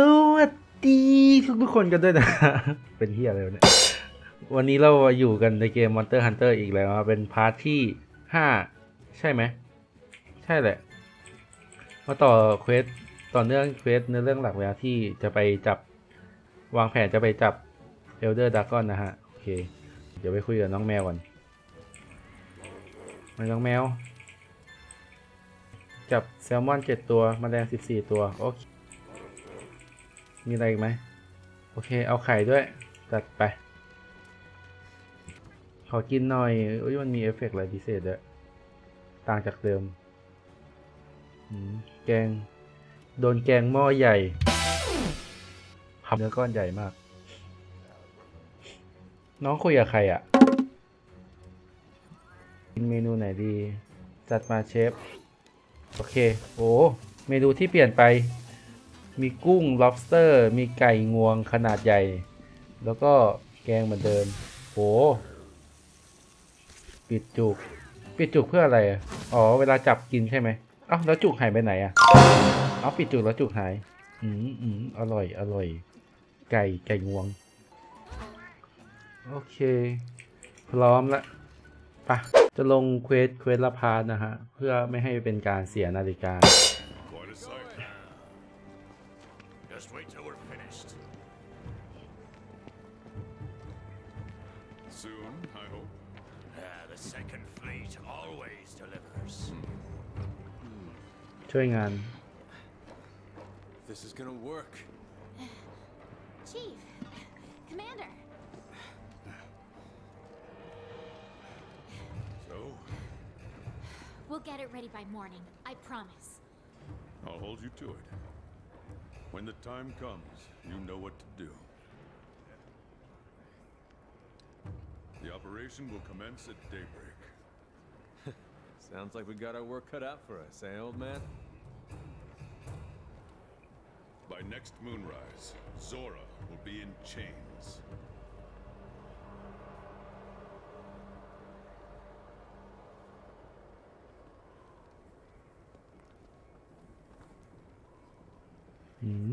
สวัสดีทุกทุกๆคนกันด้วยนะ เป็นเฮียอะไรวะเนี่ย วันนี้เราอยู่กันในเกม Monster Hunter อีกแล้วเป็นพาร์ทที่ห้าใช่ไหม ใช่แหละ มาต่อเควสต่อเนื่องเควสในเรื่องหลักแล้วที่จะไปจับ วางแผนจะไปจับ Elder Dragon นะฮะ โอเค เดี๋ยวไปคุยกับน้องแมวก่อนมาน้องแมว จับแซลมอนเจ็ดตัวมแมลงสิบสี่ตัว โอเค มีอะไรอีกไหมโอเค เอาไข่ด้วย จัดไป ขอกินหน่อยอุ้ยมันมีเอฟเฟกต์อะไรพิเศษด้วยต่างจากเดิม แกง โดนแกงหม้อใหญ่ทำเนื้อก้อนใหญ่มาก น้องคุยกับใครอะ่ะ กินเมนูไหนดี จัดมาเชฟ โอเค โอ้ เมนูที่เปลี่ยนไป มีกุ้ง lobster มีไก่งวงขนาดใหญ่ แล้วก็แกงเหมือนเดิมโอ้ปิดจุก ปิดจุกเพื่ออะไร อ๋อ เวลาจับกินใช่ไหมเอ้าแล้วจุกหายไปไหนอะเอาปิดจุกแล้วจุกหาย อืมอืมอร่อย อร่อย ไก่ ไก่งวง โอเค พร้อมละปะจะลงเควส เควสละพาร์นะฮะ เพื่อไม่ให้เป็นการเสียนาฬิกา finished. Soon, I hope. Yeah, the second fleet always delivers. Hmm. Chewing on. This is gonna work. Chief, Commander. So? We'll get it ready by morning. I promise. I'll hold you to it. When the time comes, you know what to do. The operation will commence at daybreak. Sounds like we got our work cut out for us, eh, old man? By next moonrise, Zora will be in chains. อืม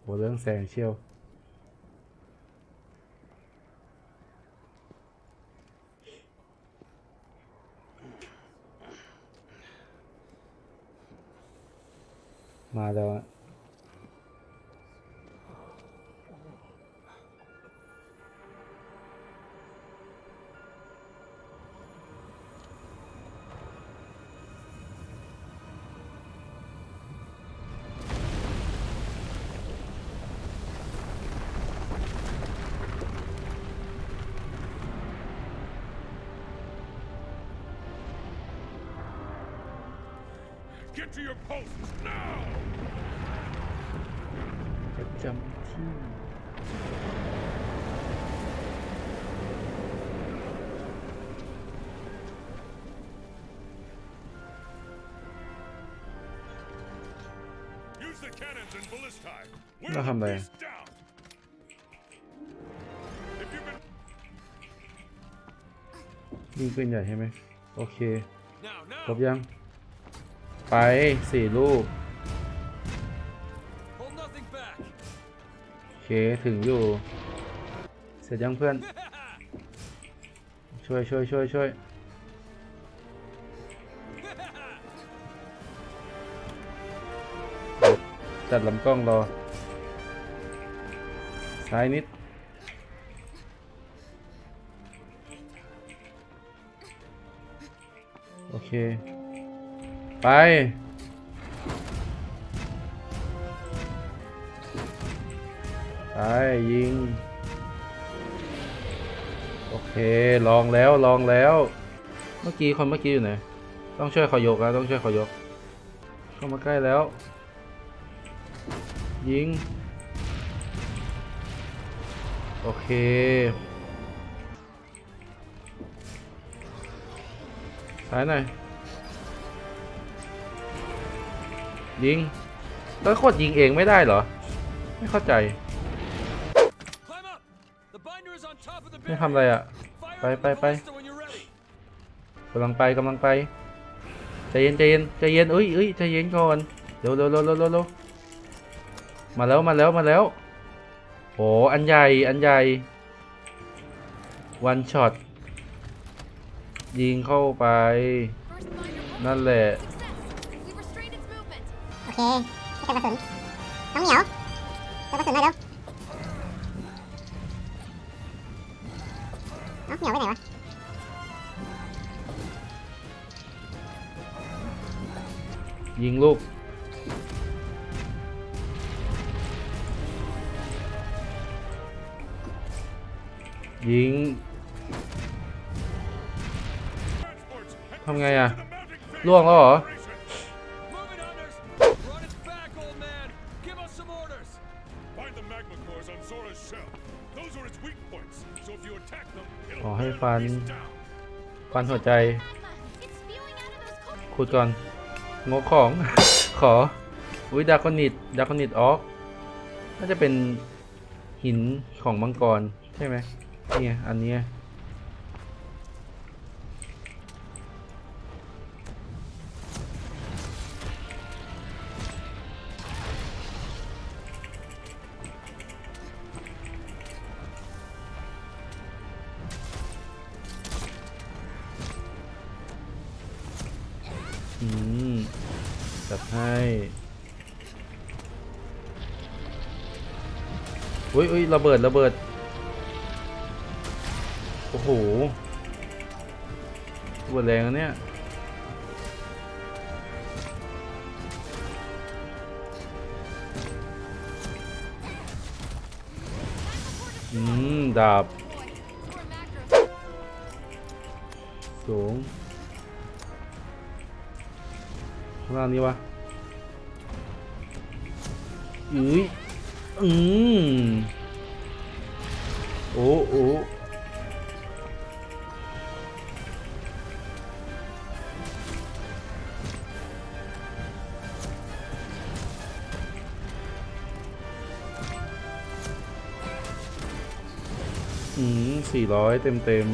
โหเรื่องแสงเชียวมาแล้ว Get to your posts now! ประจำที่ Use the cannons and ballistae. Wear Nó the không đây. beast down. If you've been ยิงปืนใหญ่ใช่ไหมโอเค Now, ครบ now! ยัง ไปสี่ลูก Hold nothing back! โอเค ถึงอยู่ เสร็จยังเพื่อน ช่วยช่วยช่วยช่วยจัดลำกล้องรอ ซ้ายนิด โอเค ไป ไป ยิง โอเค ลองแล้วลองแล้ว เมื่อกี้คนเมื่อกี้อยู่ไหน ต้องช่วยเขายกแล้วต้องช่วยเขายก เข้ามาใกล้แล้ว ยิง โอเคซ้ายหน่อย ยิง แล้วกดยิงเองไม่ได้เหรอ ไม่เข้าใจ Climb up! The binder is on top of the ไม่ barrier. ทำอะไรอะ Fire Bye, up bye, the bye. ballista when you're ready. กำลังไปกำลังไปใจเย็นใจเย็นใจเย็นเอ้ยเอ้ยใจเย็นก่อนเร็วเร็วเร็วเร็วเร็วเร็วมาแล้วมาแล้วมาแล้วโหอันใหญ่อันใหญ่วันช็อตยิงเข้าไป First minor นั่นแหละ เคเติมกระสุนน้องเหมียวเติมกระสุนหน่อยเร็วเอ้าเหมียวไปไหนวะยิงลูก ยิงทำไงอะล่วงแล้วเหรอ ฟัน ฟันหัวใจ ขุดก่อนงกของ ขอ อุ้ยดาคอนิดดาคอนิดออกน่าจะเป็นหินของมังกร ใช่ไหมนี่ย อันเนี้ ระเบิดระเบิด โอ้โหระเบิดแรงเนี่ยอืม ดาบ สูงข้างล่างนี้วะอุ้ยอืม โอ้โอ้อืมสี่ร้อยเต็มเต็ม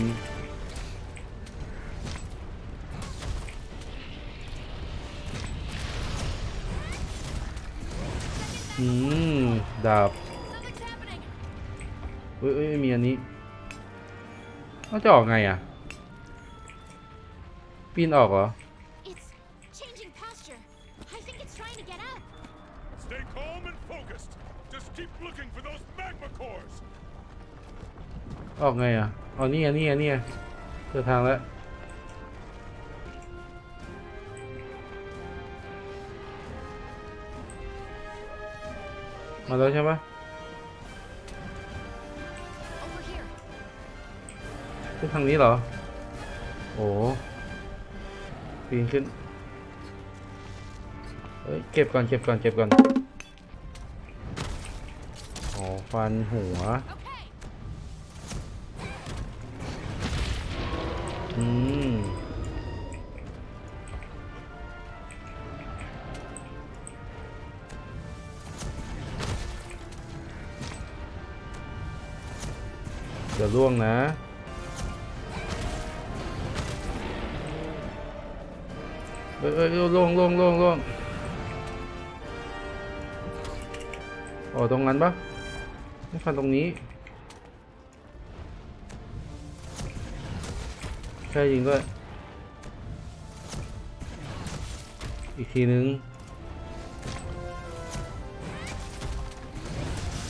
อืมดาบ เอ้ยเอ้ยมีอันนี้เราจะออกไงอะ ปีนออกเหรอ It's changing posture. I think it's trying to get out. Stay calm and focused. Just keep looking for those magma cores. ออกไงอะอ๋อนี่ไงนี่ไงนี่ไงเจอทางแล้ว มาแล้วใช่ปะ ขึ้นทางนี้เหรอ โอ้ปีนขึ้น เฮ้ย เก็บก่อน เก็บก่อน เก็บก่อนอ๋อฟันหัว อืมเดี๋ยวล่วงนะ เอ้ยเออล่วงล่วงล่วงล่งอ๋อตรงนั้นปะไม่ฟันตรงนี้ใช่จริงด้วยอีกทีนึง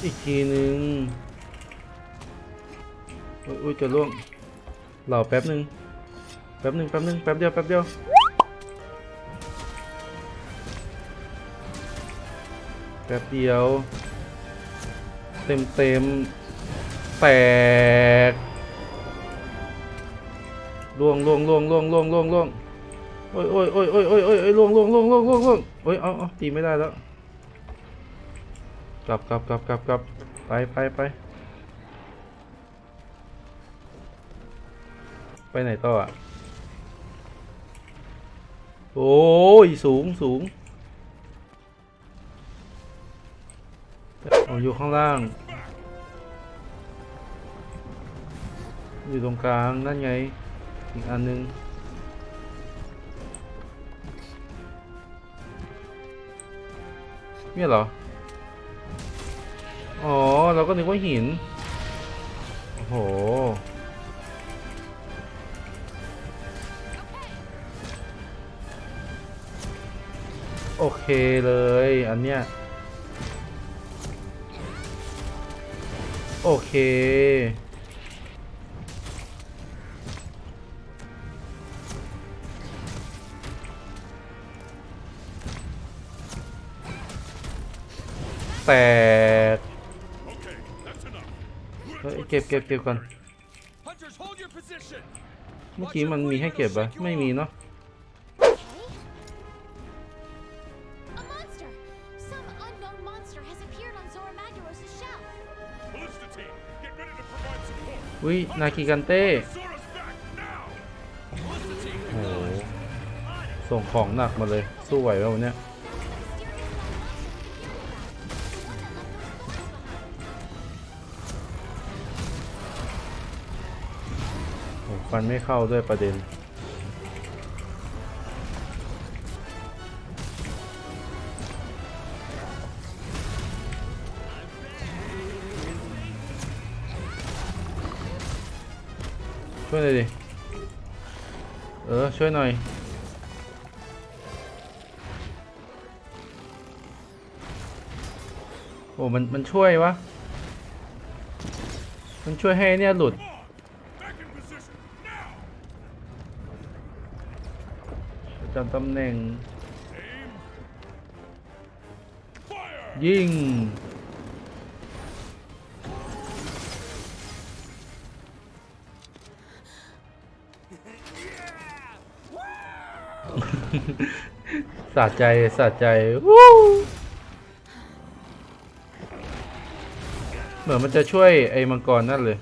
อีกทีนึงอ้ยโอ้ยจะล่วงรอแป๊บนึง แป๊บนึงแป๊บนึงแป๊บเดียวแป๊บเดียว ป๊บเดียว เต็มเต็มแตกล่วงล่วงล่วงล่วงล่วงล่วงล่วงโอ้ยโอ้ยโอ้ยโอ้ยโอ้ยโอ้ยโอ้ยล่วงล่วงล่วงล่วงล่วงล่วงโอ้ยเอาเอาตีไม่ได้แล้วกลับกลับกลับกลับกลับไปไปไปไปไหนต่ออะโอ้ยสูงสูง อยู่ข้างล่าง อยู่ตรงกลาง นั่นไง อีกอันนึง เนี่ยเหรอ อ๋อ เราก็นึกว่าหิน โอ้โหโอเคเลย อันเนี้ย โอเคแตก Okay, that's enough. เฮ้ยเก็บเก็บเก็บก่อน Hunters, hold your position. เมื่อกี้มันมีให้เก็บปะไม่มีเนาะ support. วินาคิกันเต้โอ้โหส่งของหนักมาเลย สู้ไหวไหมวันเนี้ยโอ้ฟันไม่เข้าด้วยประเด็น ช่วยหน่อยดิ เออ ช่วยหน่อยโอ้มันมันช่วยวะ มันช่วยให้เนี่ยหลุด จำตำแหน่ง ยิง สะใจสะใจวู้เหมือนมันจะช่วยไอ้มังกรนั่นเลย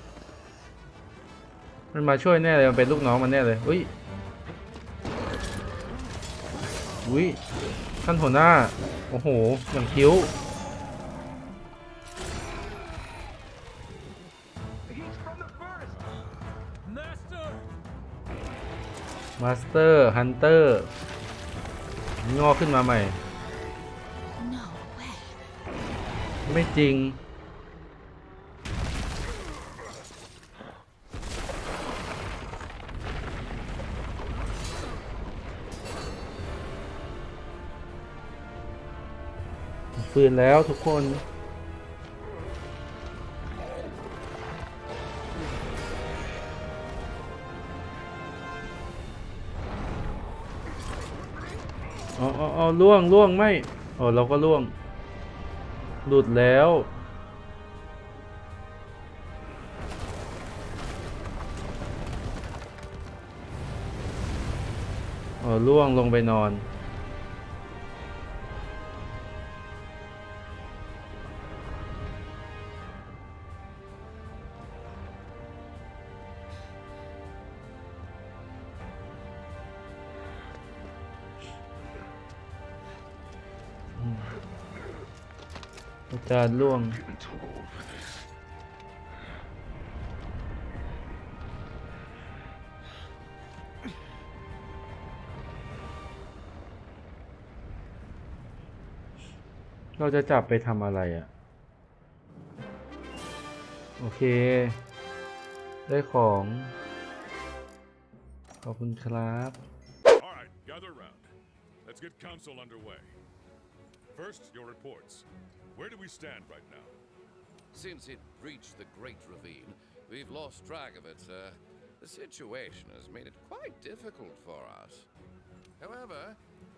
มันมาช่วยแน่เลย มันเป็นลูกน้องมันแน่เลย อุ้ย อุ้ยท่านหัวหน้า โอ้โห อย่างคิ้ว มาสเตอร์ ฮันเตอร์ งอกขึ้นมาใหม่ No way. ไม่จริง ฟื้นแล้วทุกคน ล่วงล่วงไม่อ๋อเราก็ล่วง หลุดแล้วเออล่วงลงไปนอน จารย์ล่วง เราจะจับไปทำอะไรอะ่ะ โอเค ได้ของ ขอบคุณครับ All right, gather round. Let's get council underway. First, your reports. Where do we stand right now? Since it breached the Great Ravine, we've lost track of it, sir. The situation has made it quite difficult for us. However,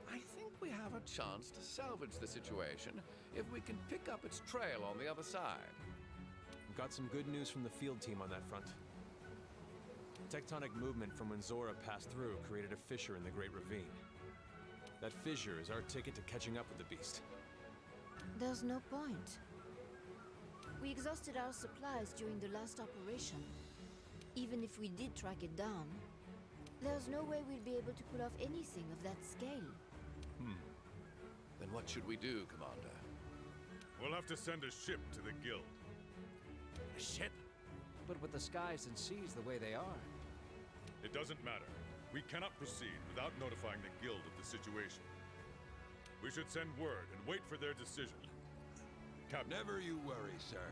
I think we have a chance to salvage the situation if we can pick up its trail on the other side. We've got some good news from the field team on that front. Tectonic movement from when Zora passed through created a fissure in the Great Ravine. That fissure is our ticket to catching up with the beast. There's no point. We exhausted our supplies during the last operation. Even if we did track it down, there's no way we'll be able to pull off anything of that scale. Hmm. Then what should we do, Commander? We'll have to send a ship to the guild. A ship? But with the skies and seas the way they are. It doesn't matter. We cannot proceed without notifying the guild of the situation. We should send word and wait for their decision. Captain. Never you worry, sir.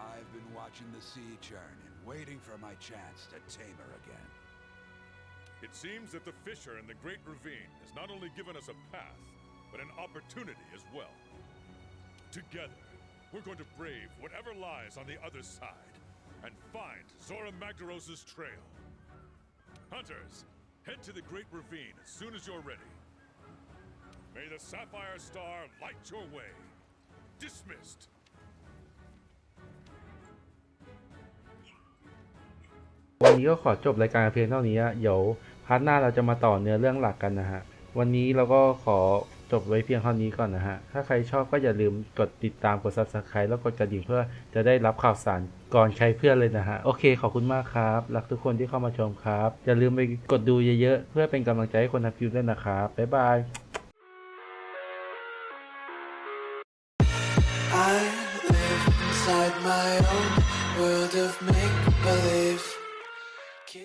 I've been watching the sea churn and waiting for my chance to tame her again. It seems that the fissure in the Great Ravine has not only given us a path, but an opportunity as well. Together, we're going to brave whatever lies on the other side and find Zora Magdaros' trail. Hunters, head to the Great Ravine as soon as you're ready. May the Sapphire Star light your way. Dismissed. วันนี้ก็ขอจบรายการเพียงเท่านี้เดี๋ยวพาร์ทหน้าเราจะมาต่อเนื้อเรื่องหลักกันนะฮะ วันนี้เราก็ขอจบไว้เพียงเท่านี้ก่อนนะฮะ ถ้าใครชอบก็อย่าลืมกดติดตามกด subscribe แล้วกดกระดิ่งเพื่อจะได้รับข่าวสารก่อนใครเพื่อนเลยนะฮะ โอเคขอบคุณมากครับ รักทุกคนที่เข้ามาชมครับ อย่าลืมไปกดดูเยอะๆ เพื่อเป็นกำลังใจให้คนทำคลิปด้วยนะครับ บ๊ายบาย my own world of make